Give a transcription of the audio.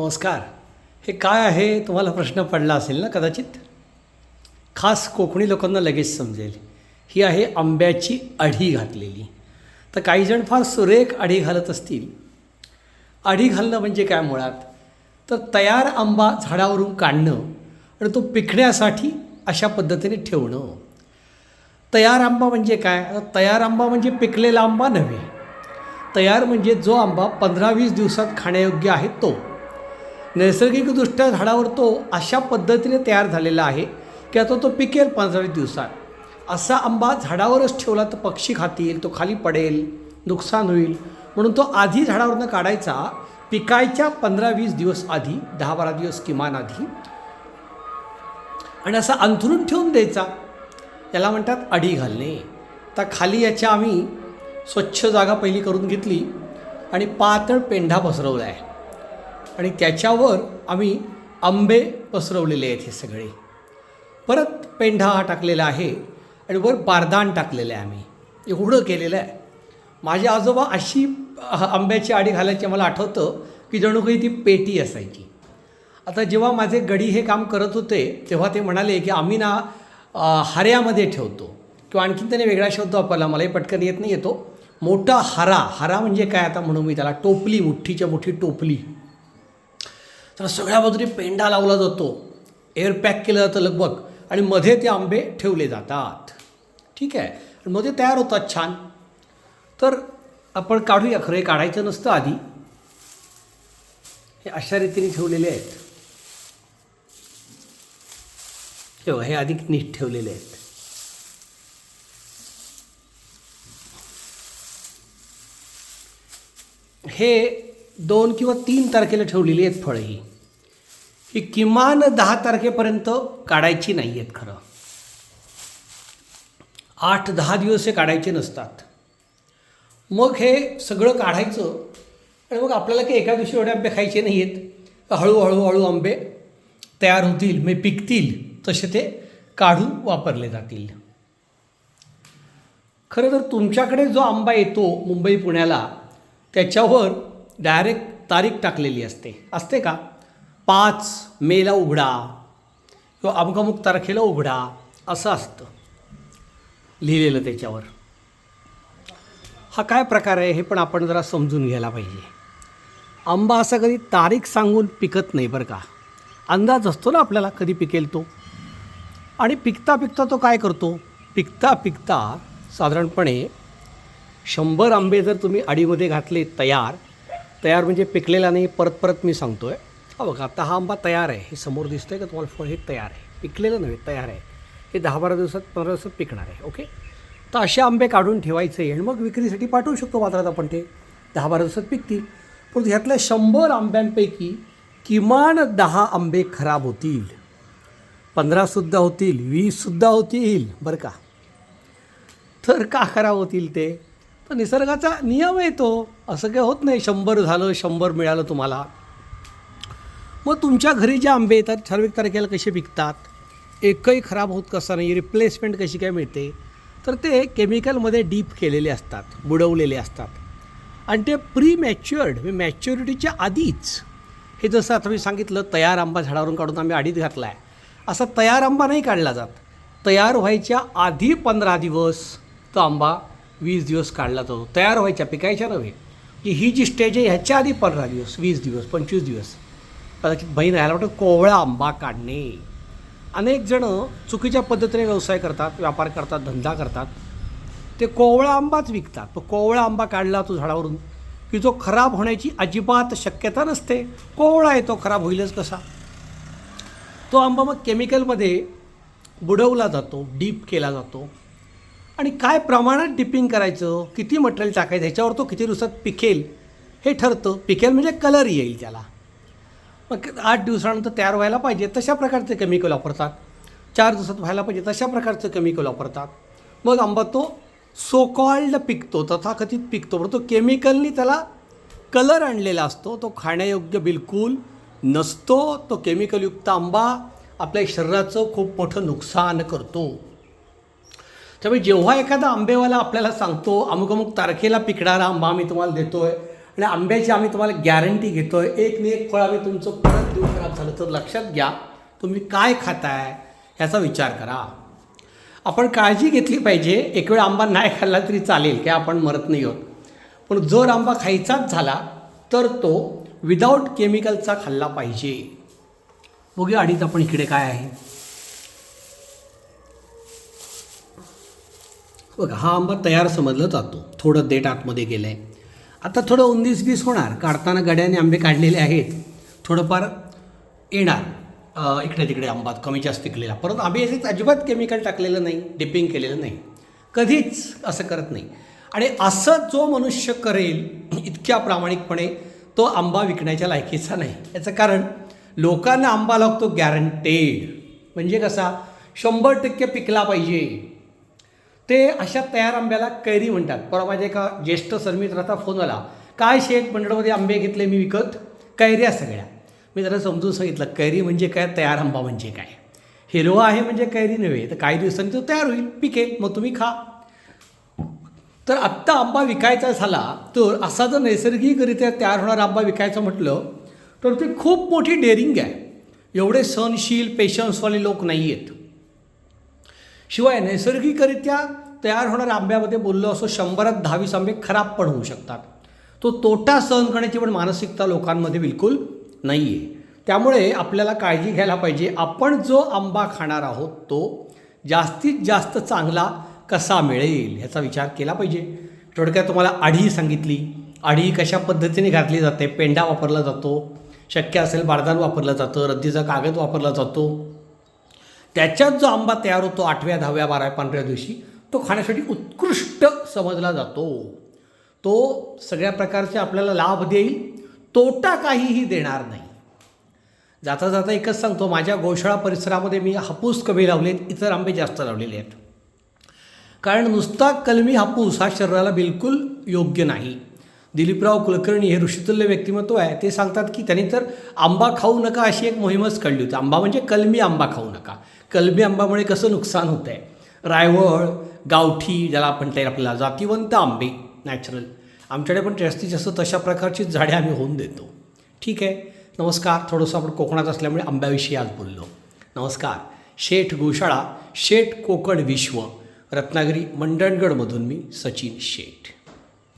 नमस्कार. हे काय आहे? तुम्हाला प्रश्न पडला असेल ना कदाचित? खास कोकणी लोकांना लगेच समजेल. ही आहे आंब्याची अढी घातलेली. तर काही जण फार सुरेख अढी घालत असतील. अढी घालणं म्हणजे काय मुळात? तर तयार आंबा झाडावरून काढणं आणि तो पिकण्यासाठी अशा पद्धतीने ठेवणं. तयार आंबा म्हणजे काय? तयार आंबा म्हणजे पिकलेला आंबा नव्हे. तयार म्हणजे जो आंबा पंधरा वीस दिवसात खाण्यायोग्य आहे तो. नैसर्गिकदृष्ट्या झाडावर तो अशा पद्धतीने तयार झालेला आहे की आता तो पिकेल पंधरा दिवसात. असा आंबा झाडावरच ठेवला तर पक्षी खातील तो खाली पडेल नुकसान होईल. म्हणून तो आधी झाडावरनं काढायचा पिकायच्या पंधरा वीस दिवस आधी दहा बारा दिवस किमान आधी. आणि असा अंथरून ठेवून द्यायचा. याला म्हणतात अडी घालणे. तर खाली याच्या आम्ही स्वच्छ जागा पहिली करून घेतली आणि पातळ पेंढा पसरवला आहे. आणि त्याच्यावर आम्ही आंबे पसरवलेले आहेत हे सगळे. परत पेंढा हा टाकलेला आहे आणि वर बारदान टाकलेलं आहे आम्ही. एवढं केलेलं आहे. माझे आजोबा अशी आंब्याची आडी घालायची मला आठवतं की जणू काही ती पेटी असायची. आता जेव्हा माझे गडी हे काम करत होते तेव्हा ते म्हणाले की आम्ही ना हऱ्यामध्ये ठेवतो. किंवा आणखीन त्याने वेगळा शब्द वापरला मलाही पटकन येत नाही येतो मोठा हरा. हरा म्हणजे काय आता म्हणू मी त्याला? टोपली मुठ्ठीच्या मोठी टोपली. तर सगळ्या बाजूने पेंडा लावला जातो. एअर पॅक केलं जातं लगभग आणि मध्ये ते आंबे ठेवले जातात. ठीक आहे? आणि मध्ये तयार होतात छान. तर आपण काढूया. खरं हे काढायचं नसतं आधी. हे अशा रीतीने ठेवलेले आहेत. हे हे आधी नीट ठेवलेले आहेत. हे दोन किंवा तीन तारखेला ठेवलेली आहेत फळं ही. ही किमान दहा तारखेपर्यंत काढायची नाही आहेत खरं. आठ दहा दिवस हे काढायचे नसतात. मग हे सगळं काढायचं आणि मग आपल्याला काही एका दिवशी एवढे आंबे खायचे नाही आहेत हळूहळू हळू आंबे तयार होतील म्हणजे पिकतील तसे ते काढून वापरले जातील. खरं तर तुमच्याकडे जो आंबा येतो मुंबई पुण्याला त्याच्यावर डायरेक्ट तारीख टाकलेली असते. असते का? पाच मेला उघडा किंवा अमुक तारखेला उघडा असं असतं. लिहिलेलं त्याच्यावर. हा काय प्रकार आहे हे पण आपण जरा समजून घ्यायला पाहिजे. आंबा असा कधी तारीख सांगून पिकत नाही बरं का. अंदाज असतो ना आपल्याला कधी पिकेल तो. आणि पिकता पिकता तो काय करतो? पिकता पिकता साधारणपणे शंभर आंबे जर तुम्ही अडीमध्ये घातले तयार तयार म्हणजे पिकलेला नाही परत परत मी सांगतो आहे हा बघा आता हा आंबा तयार आहे. हे समोर दिसतं आहे का? तुम्हाला फळ हे तयार आहे. पिकलेलं नव्हे तयार आहे. हे दहा बारा दिवसात पंधरा दिवसात पिकणार आहे ओके? तर असे आंबे काढून ठेवायचे आणि मग विक्रीसाठी पाठवू शकतो बाजारात आपण ते. दहा बारा दिवसात पिकतील. परंतु ह्यातल्या शंभर आंब्यांपैकी किमान दहा आंबे खराब होतील. पंधरासुद्धा होतील वीससुद्धा होतील बरं का? तर का खराब होतील ते? तर निसर्गाचा नियम आहे तो. असं काही होत नाही. शंभर झालं शंभर मिळालं तुम्हाला. मग तुमच्या घरी जे आंबे येतात ठराविक तारखेला कसे पिकतात? एकही खराब होत कसा नाही रिप्लेसमेंट कशी काय मिळते? तर ते केमिकलमध्ये डीप केलेले असतात बुडवलेले असतात. आणि ते प्री मॅच्युअर्ड म्हणजे मॅच्युरिटीच्या आधीच. हे जसं आता मी सांगितलं तयार आंबा झाडावरून काढून आम्ही आडीत घातला आहे असा तयार आंबा नाही काढला जात. तयार व्हायच्या आधी पंधरा दिवस तो आंबा वीस दिवस काढला जातो. तयार व्हायच्या पिकायच्या नव्हे. की ही जी स्टेज आहे ह्याच्या आधी पंधरा दिवस वीस दिवस पंचवीस दिवस. कदाचित बहीण राहायला वाटतं कोवळा आंबा काढणे. अनेक जणं चुकीच्या पद्धतीने व्यवसाय करतात व्यापार करतात धंदा करतात. ते कोवळा आंबाच विकतात. तो कोवळा आंबा काढला तो झाडावरून की जो खराब होण्याची अजिबात शक्यता नसते. कोवळा आहे तो खराब होईलच कसा? तो आंबा मग केमिकलमध्ये बुडवला जातो डीप केला जातो. आणि काय प्रमाणात डिपिंग करायचं किती मटेरियल टाकायचं ह्याच्यावर तो किती दिवसात पिकेल हे ठरतं. पिकेल म्हणजे कलर येईल त्याला. मग आठ दिवसानंतर तयार व्हायला पाहिजे तशा प्रकारचे केमिकल वापरतात. चार दिवसात व्हायला पाहिजे तशा प्रकारचं केमिकल वापरतात. मग आंबा तो सोकॉल्ड पिकतो तथाकथित पिकतो पण तो केमिकलनी त्याला कलर आणलेला असतो. तो खाण्यायोग्य बिलकुल नसतो. तो केमिकलयुक्त आंबा आपल्या शरीराचं खूप मोठं नुकसान करतो. त्यामुळे जेव्हा एखादा आंबेवाला आपल्याला सांगतो अमुक अमुक तारखेला पिकणारा आंबा मी तुम्हाला देतो आहे आणि आंब्याची आम्ही तुम्हाला गॅरंटी घेतो आहे एक नाही एक फळ आम्ही तुमचं परत देऊ खराब झालं तर लक्षात घ्या. तुम्ही काय खाताय ह्याचा विचार करा. आपण काळजी घेतली पाहिजे. एक वेळ आंबा नाही खाल्ला तरी चालेल की आपण मरत नाही आहोत. पण जर आंबा खायचाच झाला तर तो विदाऊट केमिकलचा खाल्ला पाहिजे. बघूया अडीच आपण इकडे काय आहे. बघा हा आंबा तयार समजला जातो. थोडं देठ आतमध्ये गेलं आहे आता थोडं उन्नीस बीस होणार. काढताना गड्याने आंबे काढलेले आहेत. थोडंफार येणार. इकडे तिकडे आंबा कमी जास्त पिकलेला परंतु आम्ही याच्यात अजिबात केमिकल टाकलेलं नाही डिपिंग केलेलं नाही. कधीच असं करत नाही. आणि असं जो मनुष्य करेल इतक्या प्रामाणिकपणे तो आंबा विकण्याच्या लायकीचा नाही. याचं कारण लोकांना आंबा लागतो गॅरंटेड म्हणजे कसा? शंभर टक्के पिकला पाहिजे. ते अशा तयार आंब्याला कैरी म्हणतात. परवा माझ्या एका ज्येष्ठ सरमित्राचा फोन आला. काय शेठ मंडळमध्ये आंबे घेतले मी विकत? कैऱ्या सगळ्या. मी त्याला समजून सांगितलं कैरी म्हणजे काय? तयार आंबा म्हणजे काय? हिरवा आहे म्हणजे कैरी नव्हे तर काही दिवसांनी तो तयार होईल. पिकेल मग तुम्ही खा. तर आत्ता आंबा विकायचा झाला तर असा जर नैसर्गिकरित्या तयार होणारा आंबा विकायचा म्हटलं तर ते खूप मोठी डेअरिंग आहे. एवढे सहनशील पेशन्सवाले लोक नाही आहेत शिवाय नैसर्गिकरित्या तयार होणाऱ्या आंब्यामध्ये बोललो असो शंभरात दहावीस आंबे खराब पण होऊ शकतात. तो तोटा सहन करण्याची पण मानसिकता लोकांमध्ये बिलकुल नाही आहे त्यामुळे आपल्याला काळजी घ्यायला पाहिजे. आपण जो आंबा खाणार आहोत तो जास्तीत जास्त चांगला कसा मिळेल ह्याचा विचार केला पाहिजे. थोडक्यात तुम्हाला आढी सांगितली. आढी कशा पद्धतीने घातली जाते? पेंडा वापरला जातो. शक्य असेल बारदान वापरलं जातं. रद्दीचा कागद वापरला जातो. त्याच्यात जो आंबा तयार होतो आठव्या दहाव्या बाराव्या पंधराव्या दिवशी तो खाण्यासाठी उत्कृष्ट समजला जातो. तो सगळ्या प्रकारचे आपल्याला लाभ देईल तोटा काहीही देणार नाही. जाता जाता एकच सांगतो माझ्या गोशाळा परिसरामध्ये मी हापूस कमी लावलेत इतर आंबे जास्त लावलेले आहेत. कारण नुसता कलमी हापूस हा शरीराला बिलकुल योग्य नाही. दिलीपराव कुलकर्णी हे ऋषितुल्य व्यक्तिमत्व आहे. ते सांगतात की त्यांनी तर आंबा खाऊ नका अशी एक मोहीमच काढली होती. आंबा म्हणजे कलमी आंबा खाऊ नका. कलमी आंबामुळे कसं नुकसान होतं आहे रायवळ गावठी ज्याला आपण म्हणता येईल आपल्याला जातीवंत आंबे नॅचरल आमच्याकडे पण जास्तीत जास्त तशा प्रकारची झाडे आम्ही होऊन देतो. ठीक आहे? नमस्कार. थोडंसं आपण कोकणात असल्यामुळे आंब्याविषयी आज बोललो. नमस्कार. शेठ गोशाळा शेठ कोकण विश्व रत्नागिरी मंडणगडमधून मी सचिन शेठ.